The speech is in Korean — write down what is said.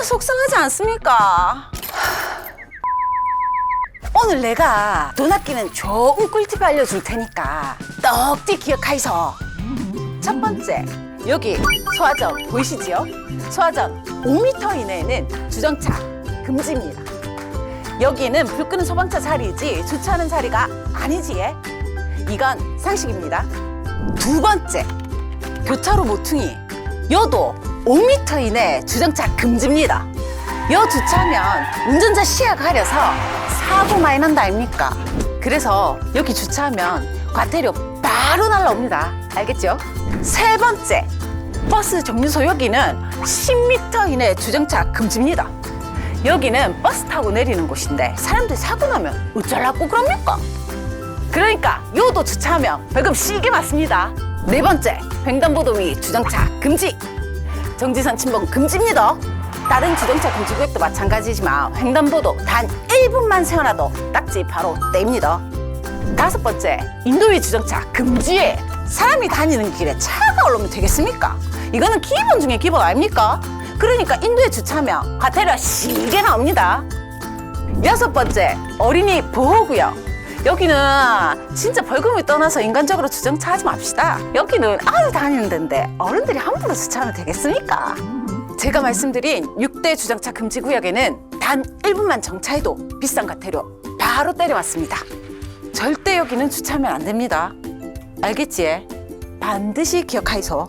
진짜 속상하지 않습니까? 오늘 내가 돈 아끼는 좋은 꿀팁 알려줄 테니까 떡지 기억하이소. 첫 번째, 여기 소화전 보이시지요? 소화전 5m 이내에는 주정차 금지입니다. 여기는 불 끄는 소방차 자리이지 주차하는 자리가 아니지. 예? 이건 상식입니다. 두 번째, 교차로 모퉁이. 여도 5m 이내 주정차 금지입니다. 여 주차하면 운전자 시야 가려서 사고 많이 난다 아닙니까? 그래서 여기 주차하면 과태료 바로 날라옵니다. 알겠죠? 세 번째, 버스 정류소 여기는 10m 이내 주정차 금지입니다. 여기는 버스 타고 내리는 곳인데 사람들이 사고 나면 어쩌려고 그럽니까? 그러니까 요도 주차하면 벌금 시게 맞습니다. 네 번째, 횡단보도 위 주정차 금지. 정지선 침범 금지입니다. 다른 주정차 금지 구역도 마찬가지지만 횡단보도 단 1분만 세워놔도 딱지 바로 떼입니다. 다섯 번째, 인도 위 주정차 금지. 사람이 다니는 길에 차가 올라오면 되겠습니까? 이거는 기본 중에 기본 아닙니까? 그러니까 인도에 주차하면 과태료 시게 나옵니다. 여섯 번째, 어린이 보호구역. 여기는 진짜 벌금을 떠나서 인간적으로 주정차 하지 맙시다. 여기는 아이 다니는 데인데 어른들이 함부로 주차하면 되겠습니까? 제가 말씀드린 6대 주정차 금지 구역에는 단 1분만 정차해도 비싼 과태료 바로 때려왔습니다. 절대 여기는 주차하면 안 됩니다. 알겠지? 반드시 기억하이소.